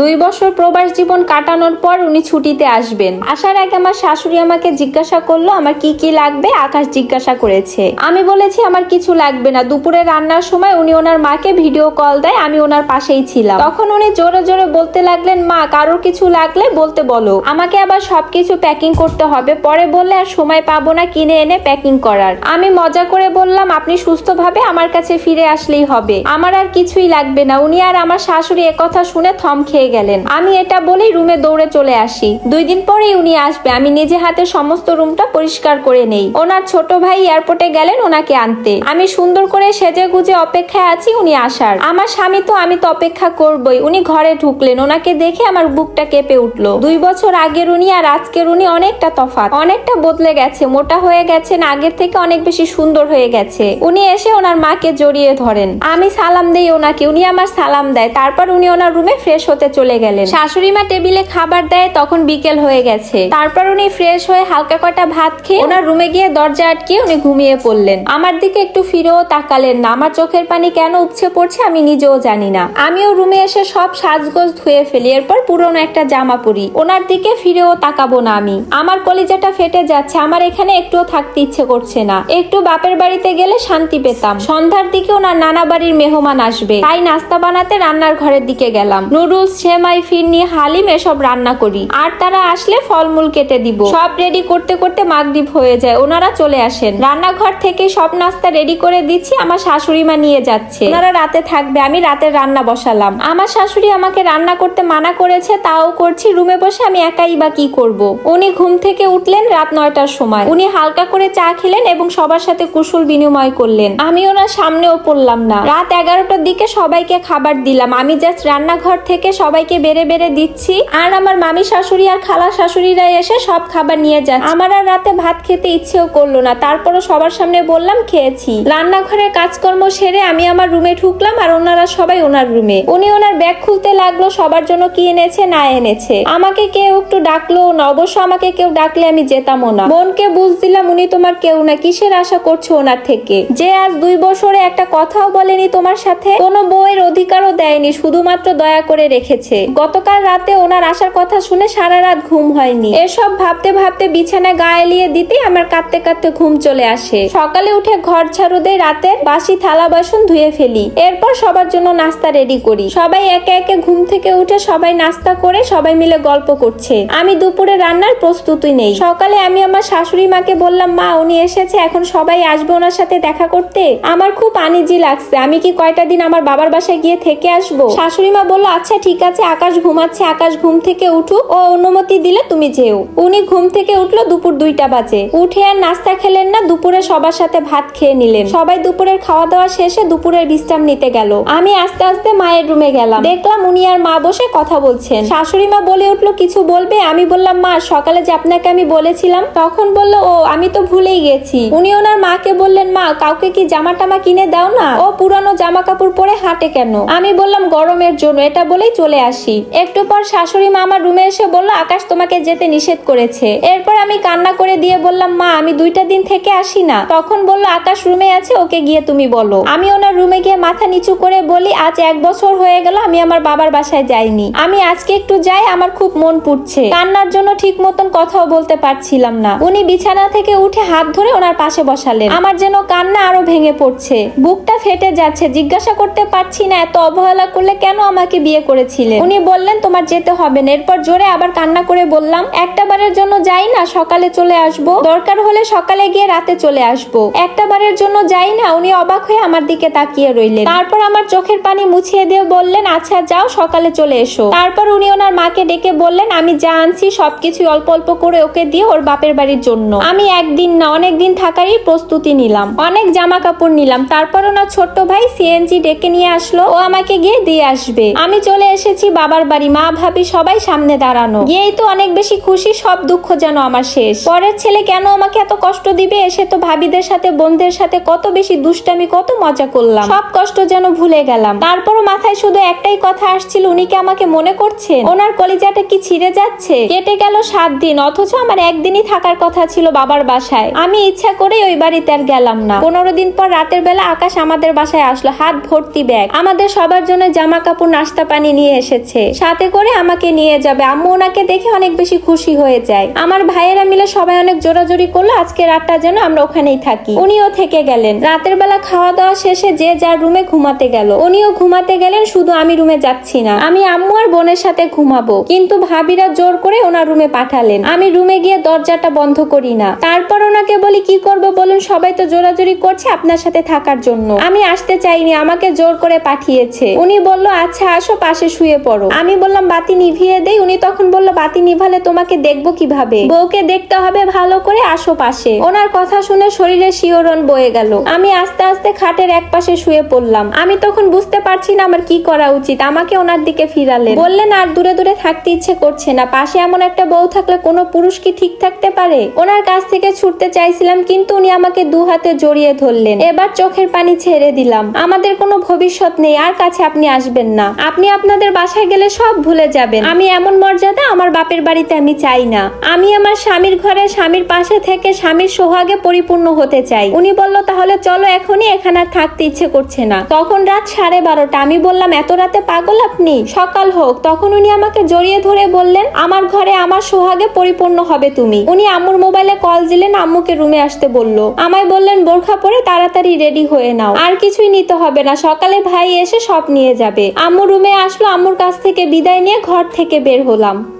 দুই বছর প্রবাস জীবন কাটানোর পর উনি ছুটিতে আসবেন। আসার আগে আমার শাশুড়ি আমাকে জিজ্ঞাসা করল, আমার কি কি লাগবে? আকাশ জিজ্ঞাসা করেছে। আমি বলেছি, আমার কিছু লাগবে না। দুপুরে রান্নার সময় উনি ওনার মাকে ভিডিও কল দেয়, আমি ওনার পাশেই ছিলাম। তখন উনি জোরে জোরে বলতে লাগলেন, মা, কারোর কিছু লাগলে বলতে বলো। আমাকে আবার সবকিছু প্যাকিং করতে হবে। পরে বললে আর সময় পাবো না কিনে এনে প্যাকিং করার। আমি মজা করে বললাম, আপনি সুস্থভাবে আমার কাছে ফিরে আসলেই হবে। আমার আর কিছুই লাগবে না। উনি আর আমার শাশুড়ি একথা শুনে থম খেয়ে গেলেন। আমি এটা বলেই রুমে দৌড়ে চলে আসি। দুই দিন পরেই উনি আসবে। আমি নিজে হাতে সমস্ত রুমটা পরিষ্কার করে নেই। ওনার ছোট ভাই এয়ারপোর্টে গেলেন ওনাকে আনতে। আমি সুন্দর করে সেজে গুজে অপেক্ষায় আছি উনি আসার। আমার স্বামী তো আমি তো অপেক্ষা করবই। উনি ঘরে ঢুকলেন। ওনাকে দেখে আমার বুকটা কেঁপে উঠল। দুই বছর আগের উনি আর আজকের উনি অনেকটা তফাৎ। অনেকটা বদলে গেছে। মোটা হয়ে গেছেন আগের থেকে অনেক বেশি সুন্দর হয়ে গেছে। উনি এসে ওনার মাকে জড়িয়ে ধরেন। আমি সালাম দেই ওনাকে। উনি আমার সালাম দেয়। তারপর উনি ওনার রুমে ফ্রেশ হতে চলে গেলেন। শাশুড়ি মা টেবিলে খাবার দেয়, তখন বিকেল হয়ে গেছে। তারপর উনি ফ্রেশ হয়ে হালকা কটা ভাত খেয়ে ওনার রুমে গিয়ে দরজা আটকিয়ে উনি ঘুমিয়ে পড়লেন। আমার দিকে একটু ফিরেও তাকালেন না। আমার চোখের পানি কেন উপছে পড়ছে আমি নিজেও জানি না। আমিও রুমে এসে সব সাজগোজ ধুয়ে ফেলি। এরপর পুরনো একটা জামা পরি। ওনার দিকে ফিরেও তাকাবো না আমি। আমার কলিজাটা ফেটে যাচ্ছে। আমার এখানে একটুও থাকতে ইচ্ছে করছে না। একটু বাপের বাড়িতে গেলে শান্তি পেতাম। সন্ধ্যার দিকে ওনার নানা বাড়ির মেহমান আসবে। তাই নাস্তা বানাতে রান্নার ঘরের দিকে গেলাম। নুডলস সেমাই, ফিরনি, হালিম এসব রান্না করি। আর তারা আসলে ফলমূল কেটে দিব। সব রেডি করতে করতে মাগরিব হয়ে যায়। ওনারা চলে আসেন। রান্নাঘর থেকে সব নাস্তা রেডি করে দিচ্ছি। আমার শাশুড়ি মা নিয়ে যাচ্ছে। ওনারা রাতে থাকবে। আমি রাতের রান্না বসালাম। আমার শাশুড়ি আমাকে রান্না করতে মানা করেছে। তাও করছি। রুমে বসে আমি একাই বা কি করব? উনি ঘুম থেকে উঠলেন রাত নয়টার সময়। উনি হালকা করে চা খেলেন এবং সবার সাথে কুশল বিনিময় করলেন। আমি ওনার সামনেও পড়লাম না। রাত এগারোটার দিকে সবাইকে খাবার দিলাম। আমি জাস্ট রান্নাঘর থেকে সবাইকে বেড়ে বেড়ে দিচ্ছি। আর আমার মামি শাশুড়ি আর খালা শাশুড়িরা এসে সব খাবার নিয়ে যাচ্ছে। আমার আর রাতে ভাত খেতে ইচ্ছেও করল না। তারপরও সবার সামনে বললাম, খেয়েছি। রান্নাঘরের কাজকর্ম সেরে আমি আমার রুমে ঢুকলাম আর ওনারা সবাই ওনার রুমে। উনি ওনার ব্যাগ খুলতে লাগল, সবার জন্য কি এনেছে না এনেছে। আমাকে কেউ একটু ডাকলো না। অবশ্য আমাকে কেউ ডাকলে আমি যেতামও না। বোনকে বুঝ দিলাম, উনি তোমার কেউ না। কিসের আশা করছ ওনার থেকে? যে আজ দুই বছরে একটা কথাও বলেনি তোমার সাথে? কোনো বউয়ের অধিকারও দেয়নি, শুধুমাত্র দয়া করে রেখেছে। গতকাল রাতে ওনার আসার কথা শুনে সারা রাত ঘুম হয়নি। এসব ভাবতে ভাবতে বিছানায় গায়ে এলিয়ে দিতেই আমার কাঁদতে কাঁদতে ঘুম চলে আসে। সকালে উঠে ঘর ঝাড়ু দেই রাতের বাসি থালা বাসন ধুয়ে ফেলি। এরপর সবার জন্য নাস্তা রেডি করি। সবাই একে একে ঘুম থেকে উঠে সবাই নাস্তা করে সবাই মিলে গল্প করছে। আমি দুপুরে রান্নার প্রস্তুতি নেই। সকালে আমি আমার শাশুড়ি মাকে বললাম, মা, উনি এসেছে, এখন সবাই আসবে ওনার সাথে দেখা করতে? আমার খুব আনিজি লাগছে। আমি কি কয়টা দিন আমার বাবার বাসায় গিয়ে থেকে আসব। শাশুড়ি মা বলল আচ্ছা ঠিক আছে, আকাশ ঘুমাচ্ছে, আকাশ ঘুম থেকে উঠুক। ও অনুমতি দিলে তুমি যেও। উনি ঘুম থেকে উঠল দুপুর দুইটা বাজে। উঠে আর নাস্তা খেলেন না, দুপুরে সবার সাথে ভাত খেয়ে নিলেন। সবাই দুপুরের খাওয়া দাওয়া শেষে দুপুরের বিশ্রাম নিতে গেল। আমি আস্তে আস্তে মায়ের রুমে গেলাম। দেখলাম উনি আর মা বসে কথা বলছেন। শাশুড়ি মা বলে উঠল, কিছু বলবে? আমি বললাম, মা, সকালে যে আপনাকে আমি বলেছিলাম। তখন বলল, ও, আমি তো ভুলেই গেছি। উনি ওনার মাকে বললেন, মা, কাউকে কি জামা টামা কিনে দাও না? ও, পুরানো জামা কাপড় পরে হাঁটে কেন? আমি বললাম, গরমের জন্য, এটা বলেই চলে আসি। একটু পর শাশুড়ি মা আমার রুমে এসে বলল, আকাশ তোমাকে যেতে নিষেধ করেছে। এরপর আমি কান্না করে দিয়ে বললাম, মা, আমি দুইটা দিন থেকে আসি না। তখন বলল, আকাশ রুমে আছে, ওকে গিয়ে তুমি বলো। আমি ওনার রুমে গিয়ে মাথা নিচু করে বলি, আজ এক বছর হয়ে গেল, আমি আমার বাবার বাসায় যাইনি। আমি আজকে একটু যাই, আমার খুব মন পুড়ছে। কান্নার জন্য ঠিক মতন কথাও বলতে পারছিলাম না। উনি বিছানা থেকে উঠে হাত ধরে ওনার পাশে বসালেন। আমার যেন কান্না আরও ভেঙে পড়ছে। বুকটা ফেটে যাচ্ছে, জিজ্ঞাসা করতে পারছি না এত অবহেলা করলে কেন আমাকে বিয়ে করেছিলেন উনি বললেন, তোমার যেতে হবে না। এরপর জোরে আবার কান্না করে বললাম একটা বারের জন্য যাই না, সকালে চলে আসব। দরকার হলে সকালে গিয়ে রাতে চলে আসব। একটা বারের জন্য যাই না, উনি অবাক হয়ে আমার দিকে তাকিয়ে রইলেন। তারপর আমার চোখের পানি মুছিয়ে দিয়ে বললেন আচ্ছা যাও, সকালে চলে এসো। তারপর উনি ওনার মাকে ডেকে বললেন, আমি যা আনছি, সবকিছু অল্প অল্প করে ওকে দিয়ে ওর বাপের বাড়ির জন্য। আমি একদিন না, অনেক দিন থাকারই প্রস্তুতি নিলাম। অনেক জামা কাপড় নিলাম। তারপর ওনার ছোট্ট ভাই সিএনজি ডেকে নিয়ে আসলো। ও আমাকে গিয়ে দিয়ে আসবে। আমি চলে এসেছি বাবার বাড়ি। মা ভাবি সবাই সামনে দাঁড়ানো। গিয়েই তো অনেক বেশি খুশি, সব দুঃখ যেন আমার শেষ। পরের ছেলে কেন আমাকে এত কষ্ট দিবে? এসে তো ভাবিদের সাথে, বোনদের সাথে কত বেশি দুষ্টামি, কত মজা করলাম। সব কষ্ট যেন ভুলে গেলাম। তারপরও মাথায় শুধু একটাই কথা আসছিল, উনি কি আমাকে মনে করছেন? ওনার কলিজাটা কি ছিঁড়ে যাচ্ছে? কেটে গেল সাত দিন, অথচ আমার একদিনই থাকার কথা ছিল বাবার বাসায়। আমি ইচ্ছা করেই ওই বাড়িতে আর গেলাম না। পনেরো দিন পর রাতের বেলা আকাশ আমাদের বাসায় আসলো, হাত ভর্তি ব্যাগ। আমাদের সবার জন্য জামা কাপড় নাস্তা পানি নিয়ে এসেছে। সাথে করে আমাকে নিয়ে যাবে। আম্মু ওনাকে দেখে অনেক বেশি খুশি হয়ে যায়। আমার ভাইয়েরা মিলে সবাই অনেক জোরাজোরি করল। আজকে রাতটা যেন আমরা ওখানেই থাকি। উনিও থেকে গেলেন। রাতের বেলা খাওয়া দাওয়া শেষে যে যার রুমে ঘুমাতে গেল। উনিও ঘুমাতে গেলেন, শুধু আমি রুমে যাচ্ছি না। আমি আম্মু আর বোনের সাথে ঘুমাবো। কিন্তু ভাবিরা জোর করে ওনার রুমে পাঠালেন। আমি রুমে গিয়ে দরজাটা বন্ধ করি না। তারপর ওনাকে বলি, কি করব বলুন? সবাই তো জোরাজোরি করছে আপনার সাথে থাকার জন্য। আমি আসতে চাইনি। আমাকে জোর করে পাঠিয়েছে। উনি বলল আচ্ছা আসো, পাশে শুয়ে পড়ো। আমি বললাম, বাতি নিভিয়ে দেই। উনি তখন বলল, বাতি নিভালে তোমাকে দেখব কীভাবে? বউকে দেখতে হবে, ভালো করে আসো পাশে। ওনার কথা শুনে শরীরে শিওরণ বয়ে গেল। আমি আস্তে আস্তে খাটের এক পাশে শুয়ে পড়লাম। আমি তখন বুঝতে পারছি না, আমার কি করা উচিত। আমাকে ওনার দিকে ফিরালেন। বললেন, আর দূরে দূরে থাকতে ইচ্ছে করছে না। পাশে এমন একটা বউ থাকলে কোনো পুরুষ কি ঠিক থাকতে পারে? ওনার কাছ থেকে ছুটতে চাইছিলাম, কিন্তু উনি আমাকে দু হাতে জড়িয়ে ধরলেন। এবার চোখের পানি ছেড়ে দিলাম। আমাদের কোনো ভবিষ্যৎ নেই। আর কাছে আপনি আসবেন না। আপনি আপনাদের বাসায় গেলে সব ভুলে যাবেন। আমি এমন মর্যাদা আমার বাপের বাড়িতে আমি চাই না। আমি আমার স্বামীর ঘরে স্বামীর পাশে থেকে স্বামীর সোহাগে পরিপূর্ণ হতে চাই। উনি বলল, তাহলে চলো, এখনই এখানে আর থাকতে ইচ্ছে করছে না। তখন রাত সাড়ে বারোটা। আমি বললাম, এত রাতে পাগল আপনি? সকাল হোক। তখন উনি আমাকে জড়িয়ে ধরে বললেন, আমার ঘরে আমার সোহাগে পরিপূর্ণ হবে তুমি। উনি আম্মুর মোবাইলে কল দিলেন, আম্মুকে রুমে আসতে বলল। আমায় বললেন, বোরখা পরে তাড়াতাড়ি রেডি হয়ে নাও। আর কিছুই নিতে হবে না। সকালে ভাই এসে সব নিয়ে যাবে। আম্মু রুমে আসলো, আম্মুর কাছ থেকে বিদায় নিয়ে ঘর থেকে বের হলাম।